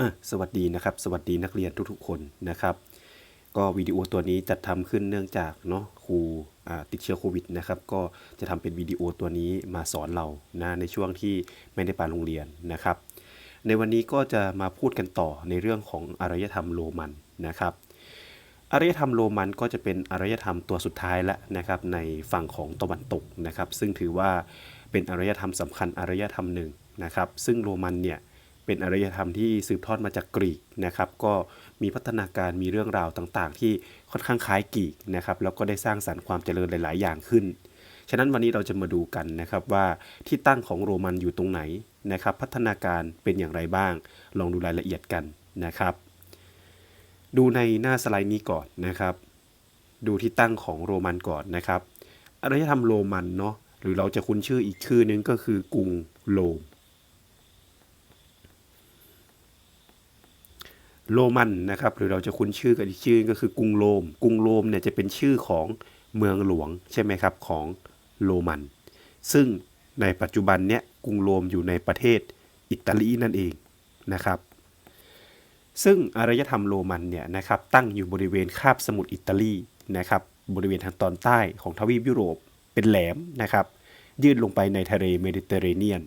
อะสวัสดีนะครับ สวัสดีนักเรียนทุกๆคนนะครับ ก็วิดีโอตัวนี้จัดทำขึ้นเนื่องจากเนาะครูติดเชื้อโควิดนะครับ ก็จะทำเป็นวิดีโอตัวนี้มาสอนเรานะในช่วงที่ไม่ได้ไปโรงเรียนนะครับ ในวันนี้ก็จะมาพูดกันต่อในเรื่องของอารยธรรมโรมันนะครับอารยธรรมโรมันก็จะเป็นอารยธรรมตัวสุดท้ายแล้วนะครับในฝั่งของตะวันตกนะครับ ซึ่งถือว่าเป็นอารยธรรมสำคัญอารยธรรมหนึ่งนะครับ ซึ่งโรมันเนี่ย เป็นอารยธรรมที่สืบทอดมาจากกรีกนะครับ ก็มีพัฒนาการมีเรื่องราวต่างๆ ที่ค่อนข้างคล้ายกรีกนะครับแล้วก็ได้สร้างสรรค์ความเจริญหลาย ๆ อย่างขึ้น ฉะนั้นวันนี้เราจะมาดูกันนะครับว่าที่ตั้งของโรมันอยู่ตรงไหนนะครับ พัฒนาการเป็นอย่างไรบ้าง ลองดูรายละเอียดกันนะครับ ดูในหน้าสไลด์นี้ก่อนนะครับ ดูที่ตั้งของโรมันก่อนนะครับอารยธรรมโรมันเนาะหรือเราจะคุ้นชื่ออีกชื่อนึงก็คือกรุงโรม โรมันนะครับหรือเราจะคุ้นชื่อกันอีกชื่อก็คือกรุงโรม กรุงโรมเนี่ยจะเป็นชื่อของเมืองหลวงใช่ไหมครับของโรมัน ซึ่งในปัจจุบันเนี่ยกรุงโรมอยู่ในประเทศอิตาลีนั่นเองนะครับ ซึ่งอารยธรรมโรมันเนี่ยนะครับตั้งอยู่บริเวณคาบสมุทรอิตาลีนะครับบริเวณทางตอนใต้ของทวีปยุโรปเป็นแหลมนะครับ ยื่นลงไปในทะเลเมดิเตอร์เรเนียน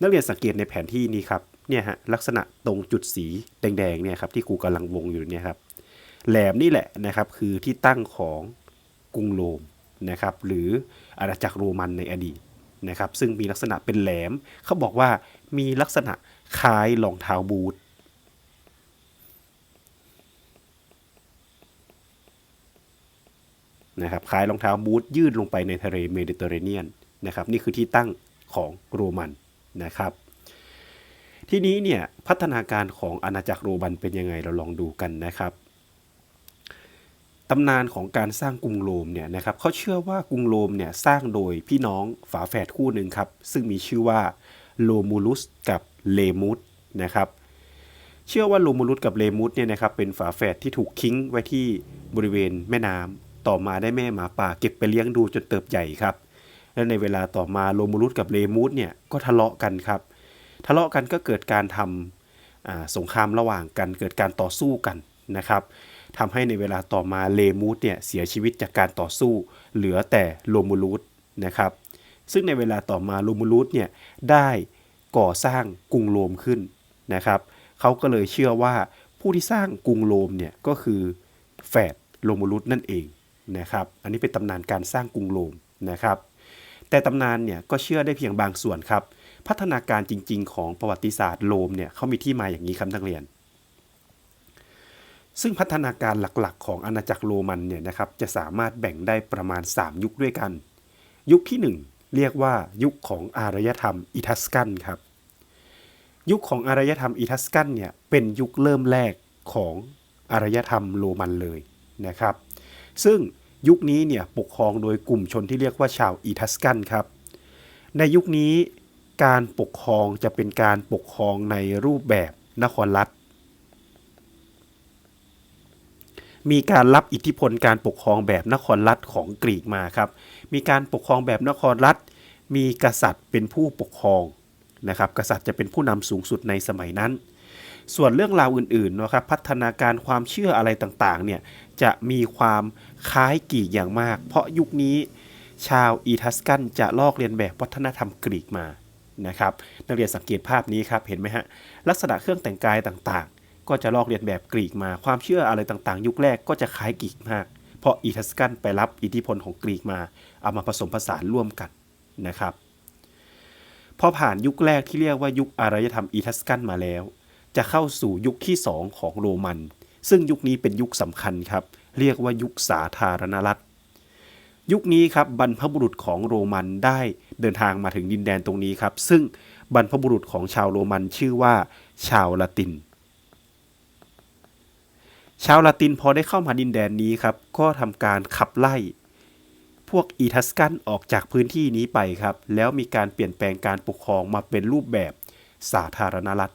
นักเรียนสังเกตในแผนที่นี้ครับ เนี่ยฮะลักษณะตรงจุดสีแดงๆเนี่ยครับที่ครูกำลังวงอยู่เนี่ยครับแหลมนี่แหละนะครับคือที่ตั้งของกรุงโรมนะครับหรืออาณาจักรโรมันในอดีตนะครับซึ่งมีลักษณะเป็นแหลมเขาบอกว่ามีลักษณะคล้ายรองเท้าบูทนะครับคล้ายรองเท้าบูทยืดลงไปในทะเลเมดิเตอร์เรเนียนนะครับนี่คือที่ตั้งของโรมันนะครับ ทีนี้เนี่ยพัฒนาการของอาณาจักรโรมันเป็นยังไงเราลองดูกันนะครับตำนานของการสร้างกรุงโรมเนี่ยนะครับเขาเชื่อว่ากรุงโรมเนี่ยสร้างโดยพี่น้องฝาแฝดคู่หนึ่งครับ ซึ่งมีชื่อว่าโลมูลุสกับเลมุสนะครับ เชื่อว่าโลมูลุสกับเลมุสเนี่ยนะครับเป็นฝาแฝดที่ถูกทิ้งไว้ที่บริเวณแม่น้ำต่อมาได้แม่หมาป่าเก็บไปเลี้ยงดูจนเติบใหญ่ครับ และในเวลาต่อมาโลมูลุสกับเลมุสเนี่ยก็ทะเลาะกันครับ ทะเลาะกันก็เกิดการทำสงครามระหว่างกัน เกิดการต่อสู้กันนะครับทำให้ในเวลาต่อมาเลมูสเนี่ยเสียชีวิตจากการต่อสู้ เหลือแต่โลมูลุสนะครับ ซึ่งในเวลาต่อมาโลมูลุสเนี่ยได้ก่อสร้างกรุงโรมขึ้นนะครับเขาก็เลยเชื่อว่าผู้ที่สร้างกรุงโรมเนี่ยก็คือแฝดโรมูลุสนั่นเองนะครับ อันนี้เป็นตำนานการสร้างกรุงโรมนะครับ แต่ตำนานเนี่ยก็เชื่อได้เพียงบางส่วนครับ พัฒนาการจริง ๆ ของประวัติศาสตร์โรมเนี่ยเขามีที่มาอย่างนี้ครับนักเรียน ซึ่งพัฒนาการหลักๆ ของอาณาจักรโรมันเนี่ยนะครับจะสามารถแบ่งได้ประมาณ 3 ยุคด้วยกัน ยุคที่ 1 เรียกว่ายุคของอารยธรรมอิทัสกันครับ ยุคของอารยธรรมอิทัสกันเนี่ยเป็นยุคเริ่มแรกของอารยธรรมโรมันเลยนะครับ ซึ่งยุคนี้เนี่ยปกครองโดยกลุ่มชนที่เรียกว่าชาวอิทัสกันครับ ในยุคนี้ การปกครองจะเป็นการปกครองในรูปแบบนครรัฐ มีการรับอิทธิพลการปกครองแบบนครรัฐของกรีกมาครับ มีการปกครองแบบนครรัฐ มีกษัตริย์เป็นผู้ปกครองนะครับ กษัตริย์จะเป็นผู้นำสูงสุดในสมัยนั้น ส่วนเรื่องราวอื่นๆนะครับ พัฒนาการความเชื่ออะไรต่างๆเนี่ย จะมีความคล้ายกรีกอย่างมาก เพราะยุคนี้ชาวอีทัสกันจะลอกเลียนแบบวัฒนธรรมกรีกมา นะครับนักเรียนสังเกตภาพนี้ครับเห็นไหมฮะลักษณะเครื่องแต่งกายต่างๆ ก็จะลอกเลียนแบบกรีกมาความเชื่ออะไรต่างๆ ยุคแรกก็จะคล้ายกรีกมาก เพราะอีทัสกันไปรับอิทธิพลของกรีกมา เอามาผสมผสานร่วมกันนะครับพอผ่านยุคแรกที่เรียกว่ายุคอารยธรรมอีทัสกันมาแล้ว จะเข้าสู่ยุคที่ 2 ของโรมัน ซึ่งยุคนี้เป็นยุคสำคัญครับ เรียกว่ายุคสาธารณรัฐ ยุคนี้ครับบรรพบุรุษของโรมันได้เดินทางมาถึงดินแดนตรงนี้ครับ ซึ่งบรรพบุรุษของชาวโรมันชื่อว่าชาวละติน ชาวละตินพอได้เข้ามาดินแดนนี้ครับ ก็ทำการขับไล่ พวกอีทัสกันออกจากพื้นที่นี้ไปครับ แล้วมีการเปลี่ยนแปลงการปกครองมาเป็นรูปแบบสาธารณรัฐ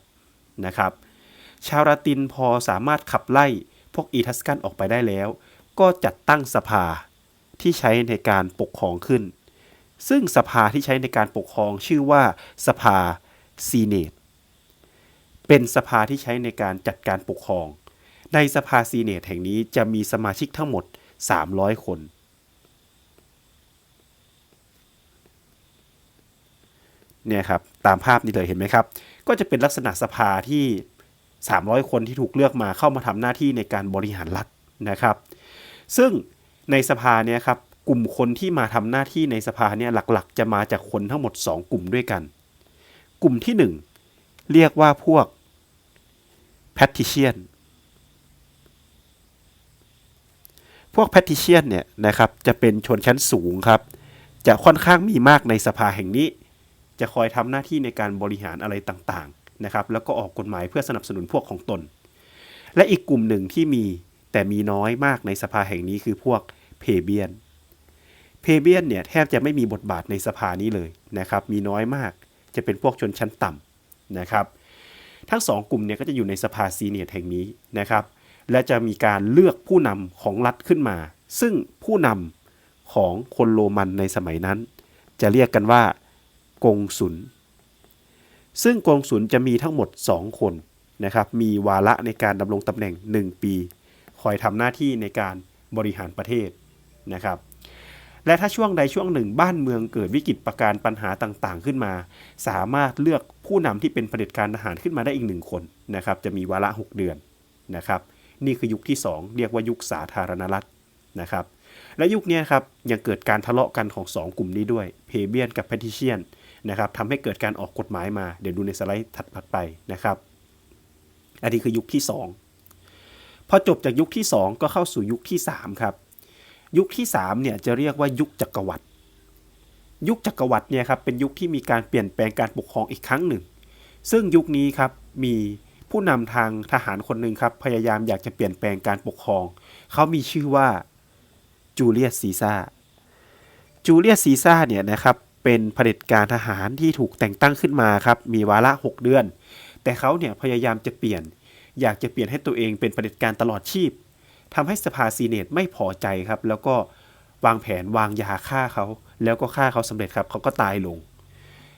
นะครับ ชาวละตินพอสามารถขับไล่พวกอีทัสกันออกไปได้แล้ว ก็จัดตั้งสภา ที่ใช้ในการปกครองขึ้น ซึ่งสภาที่ใช้ในการปกครองชื่อว่าสภาซีเนตเป็นสภาที่ใช้ในการจัดการปกครอง ในสภาซีเนตแห่งนี้จะมีสมาชิกทั้งหมด 300 คน เนี่ยครับ ตามภาพนี้เลยเห็นไหมครับ ก็จะเป็นลักษณะสภาที่ 300 คนที่ถูกเลือกมาเข้ามาทำหน้าที่ในการบริหารรัฐนะครับ ซึ่ง ในสภาเนี่ยครับกลุ่มคนที่มาทำหน้าที่ในสภาเนี่ยหลักๆ จะมาจากคนทั้งหมด 2 กลุ่มด้วยกัน กลุ่มที่ 1 เรียกว่าพวก patrician พวก patrician เนี่ยนะครับจะเป็นชนชั้นสูงครับ จะค่อนข้างมีมากในสภาแห่งนี้ จะคอยทำหน้าที่ในการบริหารอะไรต่างๆนะครับ แล้วก็ออกกฎหมายเพื่อสนับสนุนพวกของตน และอีกกลุ่มหนึ่งที่มีแต่มีน้อยมากในสภาแห่งนี้คือพวก เพเบียน เพเบียนเนี่ยแทบจะไม่มีบทบาทในสภานี้เลยนะครับ มีน้อยมากจะเป็นพวกชนชั้นต่ำนะครับ ทั้งสองกลุ่มเนี่ยก็จะอยู่ในสภาซีเนียตแห่งนี้นะครับ และจะมีการเลือกผู้นำของรัฐขึ้นมา ซึ่งผู้นำของคนโรมันในสมัยนั้น จะเรียกกันว่ากงสุลซึ่งกงสุลจะมีทั้งหมด 2 คนนะครับ มีวาระในการดำรงตำแหน่ง 1 ปี คอยทำหน้าที่ในการบริหารประเทศ นะครับ และถ้าช่วงใดช่วงหนึ่งบ้านเมืองเกิดวิกฤตประการปัญหาต่างๆ ขึ้นมา สามารถเลือกผู้นำที่เป็นเผด็จการทหารขึ้นมาได้อีกหนึ่งคนนะครับ จะมีวาระ 6 เดือนนะครับ นี่คือยุคที่ 2 เรียกว่ายุคสาธารณรัฐนะครับ และยุคนี้ครับยังเกิดการทะเลาะกันของ 2 กลุ่มนี้ด้วยเพเบียนกับแพทิเชียนนะครับทำให้เกิดการออกกฎหมายมา เดี๋ยวดูในสไลด์ถัดไปนะครับ อันนี้คือยุคที่ 2 พอจบจากยุคที่ 2 ก็เข้าสู่ยุคที่ 3 ครับ ยุคที่3เนี่ยจะเรียกว่ายุคจักรวรรดิยุคจักรวรรดิเนี่ยครับเป็นยุคที่มีการเปลี่ยนแปลงการปกครองอีกครั้งหนึ่ง ซึ่งยุคนี้ครับมีผู้นำทางทหารคนหนึ่งครับพยายามอยากจะเปลี่ยนแปลงการปกครอง เขามีชื่อว่าจูเลียสซีซ่าจูเลียสซีซ่าเนี่ยนะครับเป็นเผด็จการทหารที่ถูกแต่งตั้งขึ้นมาครับมีวาระ 6 เดือน แต่เขาเนี่ยพยายามจะเปลี่ยน อยากจะเปลี่ยนให้ตัวเองเป็นเผด็จการตลอดชีพ ทำให้สภาซีเนตไม่พอใจครับ แล้วก็วางแผนวางยาฆ่าเขา แล้วก็ฆ่าเขาสำเร็จครับ เขาก็ตายลง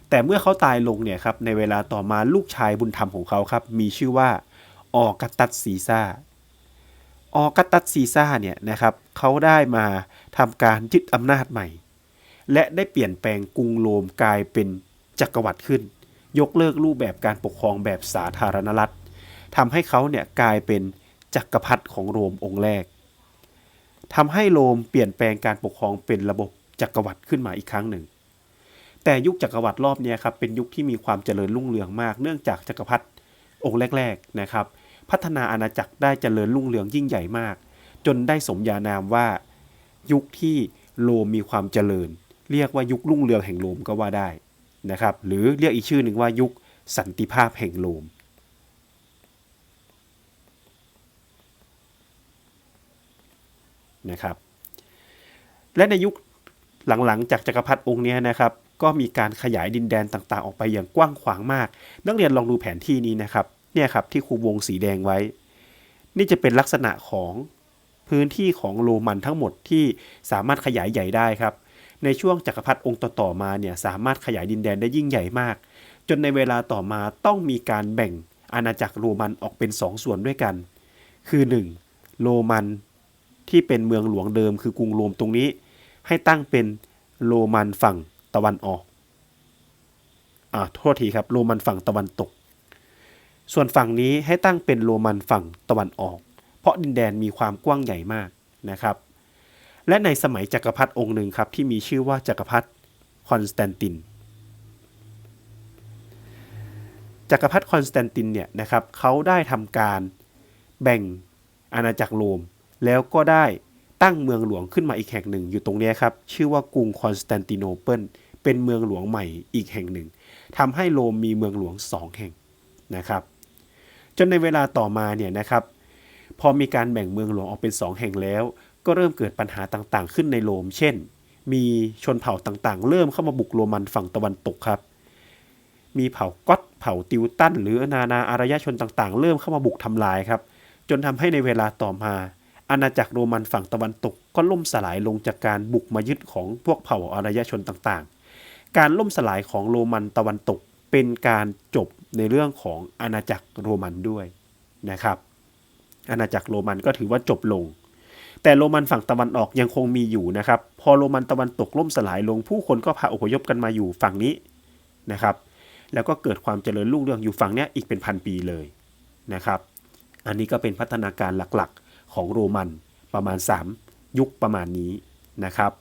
แต่เมื่อเขาตายลงเนี่ยครับ ในเวลาต่อมาลูกชายบุญธรรมของเขาครับ มีชื่อว่าออกัตตัสซีซ่าออกัตตัสซีซ่าเนี่ยนะครับ เขาได้มาทำการยึดอำนาจใหม่ และได้เปลี่ยนแปลงกรุงโรมกลายเป็นจักรวรรดิขึ้น ยกเลิกรูปแบบการปกครองแบบสาธารณรัฐทำให้เขาเนี่ยกลายเป็น จักรพรรดิของโรมองค์แรกทำให้โรมเปลี่ยนแปลงการปกครองเป็นระบบจักรวรรดิขึ้นมาอีกครั้งหนึ่ง แต่ยุคจักรวรรดิรอบนี้ครับเป็นยุคที่มีความเจริญรุ่งเรืองมาก เนื่องจากจักรพรรดิองค์แรกๆนะครับ พัฒนาอาณาจักรได้เจริญรุ่งเรืองยิ่งใหญ่มาก จนได้สมญานามว่ายุคที่โรมมีความเจริญ เรียกว่ายุครุ่งเรืองแห่งโรมก็ว่าได้นะครับ หรือเรียกอีกชื่อหนึ่งว่ายุคสันติภาพแห่งโรม นะครับ และในยุคหลังๆ จากจักรพรรดิองค์นี้นะครับ ก็มีการขยายดินแดนต่างๆ ออกไปอย่างกว้างขวางมาก นักเรียนลองดูแผนที่นี้นะครับ เนี่ยครับที่ครูวงสีแดงไว้ นี่จะเป็นลักษณะของพื้นที่ของโรมันทั้งหมดที่สามารถขยายใหญ่ได้ครับ ในช่วงจักรพรรดิองค์ต่อๆมาเนี่ยสามารถขยายดินแดนได้ยิ่งใหญ่มาก จนในเวลาต่อมาต้องมีการแบ่งอาณาจักรโรมันออกเป็น 2 ส่วนด้วยกัน คือ 1. โรมัน ที่เป็นเมืองหลวงเดิมคือกรุงโรมตรงนี้ ให้ตั้งเป็นโรมันฝั่งตะวันออกอ่าโทษทีครับโรมันฝั่งตะวันตก ส่วนฝั่งนี้ให้ตั้งเป็นโรมันฝั่งตะวันออก เพราะดินแดนมีความกว้างใหญ่มากนะครับ และในสมัยจักรพรรดิองค์หนึ่งครับที่มีชื่อว่าจักรพรรดิคอนสแตนตินจักรพรรดิคอนสแตนตินเนี่ยนะครับเขาได้ทำการแบ่งอาณาจักรโรม แล้วก็ได้ตั้งเมืองหลวงขึ้นมาอีกแห่งหนึ่งอยู่ตรงนี้ครับ ชื่อว่ากรุงคอนสแตนติโนเปิลเป็นเมืองหลวงใหม่อีกแห่งหนึ่งทำให้โรมมีเมืองหลวงสองแห่งนะครับ จนในเวลาต่อมาเนี่ยนะครับ พอมีการแบ่งเมืองหลวงออกเป็นสองแห่งแล้ว ก็เริ่มเกิดปัญหาต่างๆ ขึ้นในโรม เช่น มีชนเผ่าต่างๆ เริ่มเข้ามาบุกโรมันฝั่งตะวันตกครับ มีเผ่าก๊อตเผ่าติวตันหรือนานาอารยชนต่างๆ เริ่มเข้ามาบุกทำลายครับ จนทำให้ในเวลาต่อมา อาณาจักรโรมันฝั่งตะวันตกก็ล่มสลายลงจากการบุกมายึดของพวกเผ่าอารยชนต่างๆ การล่มสลายของโรมันตะวันตกเป็นการจบในเรื่องของอาณาจักรโรมันด้วยนะครับ อาณาจักรโรมันก็ถือว่าจบลง แต่โรมันฝั่งตะวันออกยังคงมีอยู่นะครับ พอโรมันตะวันตกล่มสลายลง ผู้คนก็พาอพยพกันมาอยู่ฝั่งนี้นะครับ แล้วก็เกิดความเจริญรุ่งเรืองอยู่ฝั่งนี้อีกเป็นพันปีเลยนะครับ อันนี้ก็เป็นพัฒนาการหลักๆ ของโรมันประมาณ 3 ยุคประมาณนี้นะครับ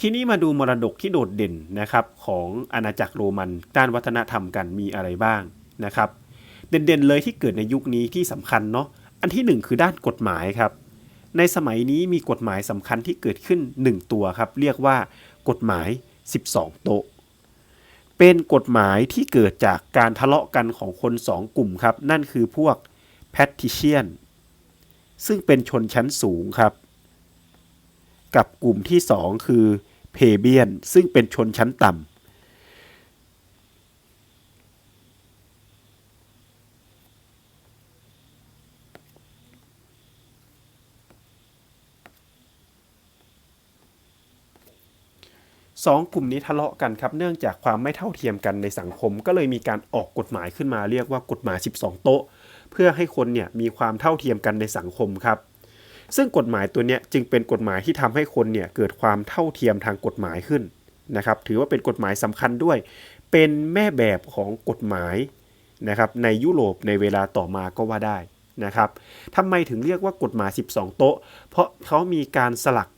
ทีนี้มาดูมรดกที่โดดเด่นนะครับของอาณาจักรโรมันด้านวัฒนธรรมกันมีอะไรบ้างนะครับ เด่นๆเลยที่เกิดในยุคนี้ที่สำคัญเนาะอันที่หนึ่งคือด้านกฎหมายครับในสมัยนี้มีกฎหมายสำคัญที่เกิดขึ้น 1 ตัวครับ เรียกว่ากฎหมาย 12 โต๊ะ เป็นกฎหมายที่เกิดจากการทะเลาะกันของคนสองกลุ่มครับ นั่นคือพวก แพทิเชียน ซึ่งเป็นชนชั้นสูงครับ กับกลุ่มที่ 2 คือเพเบียน ซึ่งเป็นชนชั้นต่ำสองกลุ่มนี้ทะเลาะกันครับเนื่องจากความไม่เท่าเทียมกันในสังคมก็เลยมีการออกกฎหมายขึ้นมาเรียกว่ากฎหมาย 12 โต๊ะ เพื่อให้คนเนี่ยมีความเท่าเทียมกันในสังคมครับ ซึ่งกฎหมายตัวเนี้ยจึงเป็นกฎหมายที่ทำให้คนเนี่ยเกิดความเท่าเทียมทางกฎหมายขึ้นนะครับ ถือว่าเป็นกฎหมายสำคัญด้วย เป็นแม่แบบของกฎหมายนะครับในยุโรปในเวลาต่อมาก็ว่าได้นะครับทำไมถึงเรียกว่ากฎหมาย 12 โต๊ะ เพราะเขามีการสลัก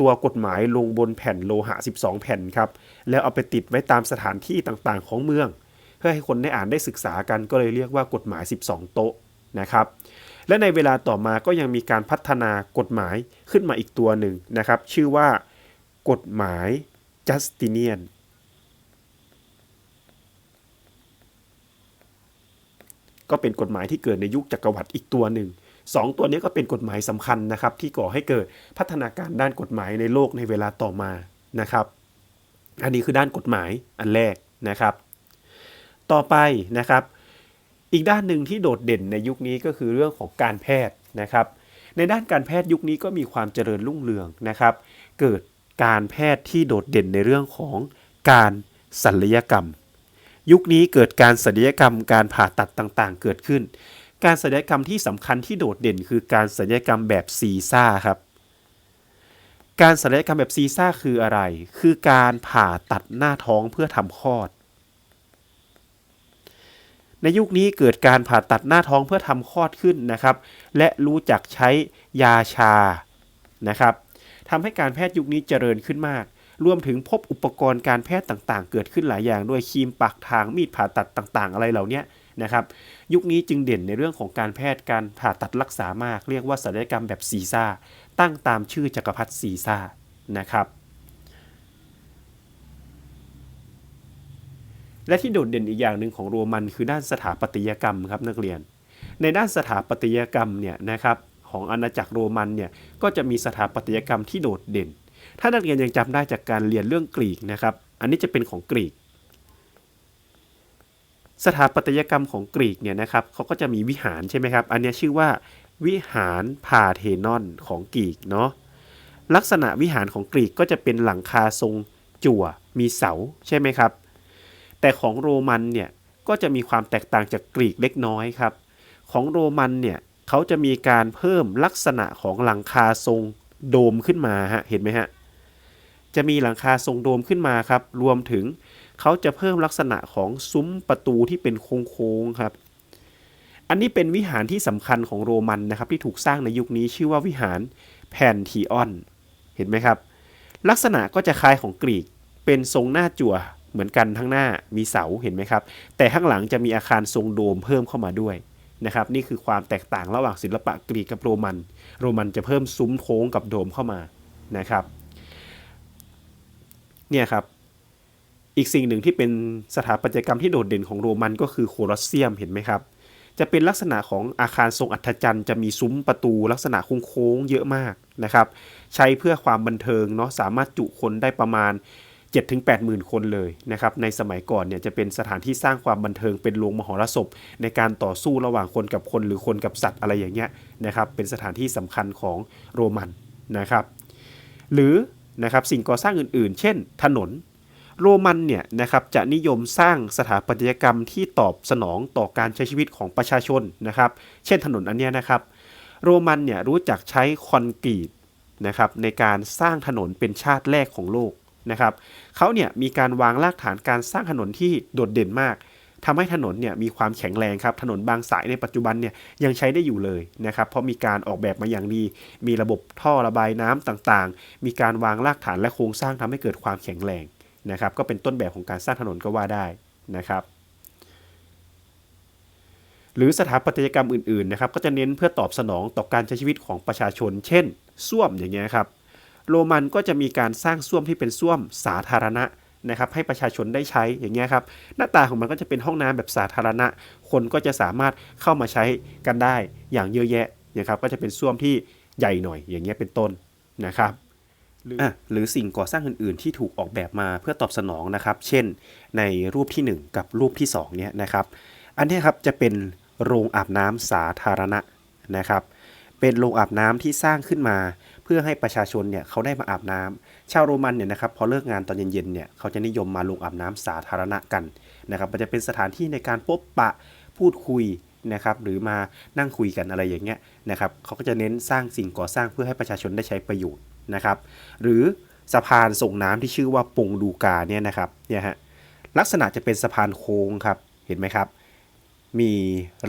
ตัวกฎหมายลงบนแผ่นโลหะ 12 แผ่นครับ แล้วเอาไปติดไว้ตามสถานที่ต่างๆ ของเมือง พื่อให้คนได้อ่านได้ศึกษากันก็เลยเรียกว่ากฎหมาย 12 โต๊ะนะครับ และในเวลาต่อมาก็ยังมีการพัฒนากฎหมายขึ้นมาอีกตัวหนึ่งนะครับ ชื่อว่ากฎหมายจัสติเนียนก็เป็นกฎหมายที่เกิดในยุคจักรวรรดิอีกตัวหนึ่งสองตัวนี้ก็เป็นกฎหมายสำคัญนะครับ ที่ก่อให้เกิดพัฒนาการด้านกฎหมายในโลกในเวลาต่อมานะครับ อันนี้คือด้านกฎหมายอันแรกนะครับ ต่อไปนะครับ อีกด้านหนึ่งที่โดดเด่นในยุคนี้ก็คือเรื่องของการแพทย์นะครับ ในด้านการแพทย์ยุคนี้ก็มีความเจริญรุ่งเรืองนะครับ เกิดการแพทย์ที่โดดเด่นในเรื่องของการศัลยกรรม ยุคนี้เกิดการศัลยกรรม การผ่าตัดต่างๆ เกิดขึ้น การศัลยกรรมที่สำคัญที่โดดเด่น คือการศัลยกรรมแบบซีซ่าครับการศัลยกรรมแบบซีซ่าคืออะไร คือการผ่าตัดหน้าท้องเพื่อทำคลอด ในยุคนี้เกิดการผ่าตัดหน้าท้องเพื่อทำคลอดขึ้นนะครับ และรู้จักใช้ยาชานะครับทำให้การแพทย์ยุคนี้เจริญขึ้นมาก รวมถึงพบอุปกรณ์การแพทย์ต่างๆ เกิดขึ้นหลายอย่างด้วยครีมปักทางมีดผ่าตัดต่างๆ อะไรเหล่านี้นะครับยุคนี้จึงเด่นในเรื่องของการแพทย์การผ่าตัดรักษามาก เรียกว่าศัลยกรรมแบบซีซ่า ตั้งตามชื่อจักรพรรดิซีซ่านะครับ และที่โดดเด่นอีกอย่างหนึ่งของโรมันคือด้านสถาปัตยกรรมครับนักเรียน ในด้านสถาปัตยกรรมเนี่ยนะครับของอาณาจักรโรมันเนี่ยก็จะมีสถาปัตยกรรมที่โดดเด่น ถ้านักเรียนยังจำได้จากการเรียนเรื่องกรีกนะครับ อันนี้จะเป็นของกรีก สถาปัตยกรรมของกรีกเนี่ยนะครับเขาก็จะมีวิหารใช่ไหมครับ อันนี้ชื่อว่าวิหารพาเทนอนของกรีกเนาะ ลักษณะวิหารของกรีกก็จะเป็นหลังคาทรงจั่ว มีเสาใช่ไหมครับ แต่ของโรมันเนี่ยก็จะมีความแตกต่างจากกรีกเล็กน้อยครับ ของโรมันเนี่ยเขาจะมีการเพิ่มลักษณะของหลังคาทรงโดมขึ้นมาฮะเห็นไหมฮะจะมีหลังคาทรงโดมขึ้นมาครับ รวมถึงเขาจะเพิ่มลักษณะของซุ้มประตูที่เป็นโค้งๆครับ อันนี้เป็นวิหารที่สำคัญของโรมันนะครับ ที่ถูกสร้างในยุคนี้ชื่อว่าวิหารแพนทีออน เห็นไหมครับ ลักษณะก็จะคล้ายของกรีกเป็นทรงหน้าจั่ว เหมือนกันทั้งหน้ามีเสาเห็นไหมครับ แต่ข้างหลังจะมีอาคารทรงโดมเพิ่มเข้ามาด้วยนะครับ นี่คือความแตกต่างระหว่างศิลปะกรีกกับโรมัน โรมันจะเพิ่มซุ้มโค้งกับโดมเข้ามานะครับเนี่ยครับอีกสิ่งหนึ่งที่เป็นสถาปัตยกรรมที่โดดเด่นของโรมันก็คือโคลอสเซียมเห็นไหมครับ จะเป็นลักษณะของอาคารทรงอัศจรรย์จะมีซุ้มประตูลักษณะโค้งๆเยอะมากนะครับ ใช้เพื่อความบันเทิงเนาะสามารถจุคนได้ประมาณ 7-8หมื่นคนเลยนะครับในสมัยก่อนเนี่ยจะเป็นสถานที่สร้างความบันเทิงเป็นโรงมหรสพ ในการต่อสู้ระหว่างคนกับคนหรือคนกับสัตว์อะไรอย่างเงี้ยนะครับเป็นสถานที่สำคัญของโรมันนะครับหรือนะครับสิ่งก่อสร้างอื่นๆ เช่น ถนนโรมันเนี่ยนะครับจะนิยมสร้างสถาปัตยกรรมที่ตอบสนองต่อการใช้ชีวิตของประชาชนนะครับ เช่นถนนอันเนี้ยนะครับ โรมันเนี่ยรู้จักใช้คอนกรีตนะครับในการสร้างถนนเป็นชาติแรกของโลก นะครับเขาเนี่ยมีการวางรากฐานการสร้างถนนที่โดดเด่นมากทำให้ถนนเนี่ยมีความแข็งแรงครับ ถนนบางสายในปัจจุบันเนี่ยยังใช้ได้อยู่เลยนะครับ เพราะมีการออกแบบมาอย่างดี มีระบบท่อระบายน้ำต่างๆ มีการวางรากฐานและโครงสร้างทำให้เกิดความแข็งแรงนะครับ ก็เป็นต้นแบบของการสร้างถนนก็ว่าได้นะครับหรือสถาปัตยกรรมอื่นๆนะครับก็จะเน้นเพื่อตอบสนองต่อการใช้ชีวิตของประชาชน เช่นส้วมอย่างเงี้ยครับ โรมันก็จะมีการสร้างส้วมที่เป็นส้วมสาธารณะนะครับให้ประชาชนได้ใช้อย่างเงี้ยครับหน้าตาของมันก็จะเป็นห้องน้ำแบบสาธารณะ คนก็จะสามารถเข้ามาใช้กันได้อย่างเยอะแยะนะครับก็จะเป็นส้วมที่ใหญ่หน่อยอย่างเงี้ยเป็นต้นนะครับหรืออะหรือสิ่งก่อสร้างอื่น ๆ ที่ถูกออกแบบมาเพื่อตอบสนองนะครับ เช่น ในรูปทีหนึ่1 กับรูปที่2เนี่ยนะครับ อันเนี้ยครับจะเป็นโรงอาบน้ำสาธารณะนะครับ เป็นโรงอาบน้ำที่สร้างขึ้นมา เพื่อให้ประชาชนเนี่ยเขาได้มาอาบน้ำชาวโรมันเนี่ยนะครับพอเลิกงานตอนเย็นๆเนี่ยเขาจะนิยมมาลงอาบน้ำสาธารณะกันนะครับมันจะเป็นสถานที่ในการพบปะพูดคุยนะครับหรือมานั่งคุยกันอะไรอย่างเงี้ยนะครับเขาก็จะเน้นสร้างสิ่งก่อสร้างเพื่อให้ประชาชนได้ใช้ประโยชน์นะครับ หรือสะพานส่งน้ำที่ชื่อว่าปงดูกาเนี่ยนะครับเนี่ยฮะลักษณะจะเป็นสะพานโค้งครับเห็นไหมครับ มี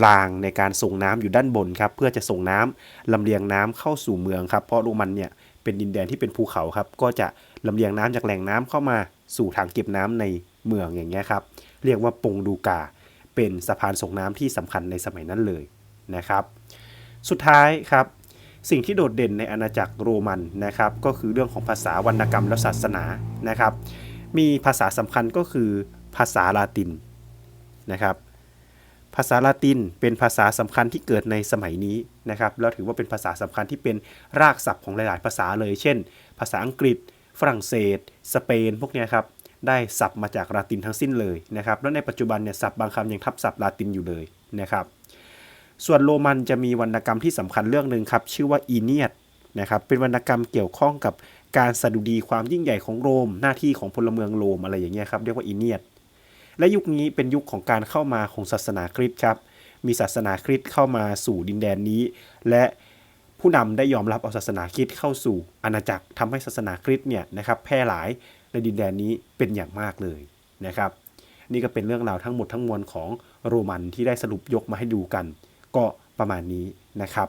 รางในการส่งน้ำอยู่ด้านบนครับเพื่อจะส่งน้ำลำเลียงน้ำเข้าสู่เมืองครับเพราะโรมันเนี่ยเป็นดินแดนที่เป็นภูเขาครับก็จะลำเลียงน้ำจากแหล่งน้ำเข้ามาสู่ถังเก็บน้ำในเมืองอย่างเงี้ยครับเรียกว่าปงดูกา เป็นสะพานส่งน้ำที่สำคัญในสมัยนั้นเลยนะครับ สุดท้ายครับสิ่งที่โดดเด่นในอาณาจักรโรมันนะครับก็คือเรื่องของภาษาวรรณกรรมและศาสนานะครับ มีภาษาสำคัญก็คือภาษาลาตินนะครับ ภาษาลาตินเป็นภาษาสำคัญที่เกิดในสมัยนี้นะครับแล้วถือว่าเป็นภาษาสำคัญที่เป็นรากศัพท์ของหลาย ๆ ภาษาเลย เช่น ภาษาอังกฤษ ฝรั่งเศส สเปน พวกนี้ครับได้ศัพท์มาจากลาตินทั้งสิ้นเลยนะครับแล้วในปัจจุบันเนี่ยศัพท์บางคำยังทับศัพท์ลาตินอยู่เลยนะครับส่วนโรมันจะมีวรรณกรรมที่สำคัญเรื่องหนึ่งครับชื่อว่าอีเนียดนะครับเป็นวรรณกรรมเกี่ยวข้องกับการสดุดีความยิ่งใหญ่ของโรม หน้าที่ของพลเมืองโรมอะไรอย่างเงี้ยครับเรียกว่าอีเนียด และยุคนี้เป็นยุคของการเข้ามาของศาสนาคริสต์ครับ มีศาสนาคริสต์เข้ามาสู่ดินแดนนี้ และผู้นำได้ยอมรับเอาศาสนาคริสต์เข้าสู่อาณาจักรทำให้ศาสนาคริสต์เนี่ยนะครับแพร่หลายในดินแดนนี้เป็นอย่างมากเลยนะครับ นี่ก็เป็นเรื่องราวทั้งหมดทั้งมวลของโรมันที่ได้สรุปยกมาให้ดูกัน ก็ประมาณนี้นะครับ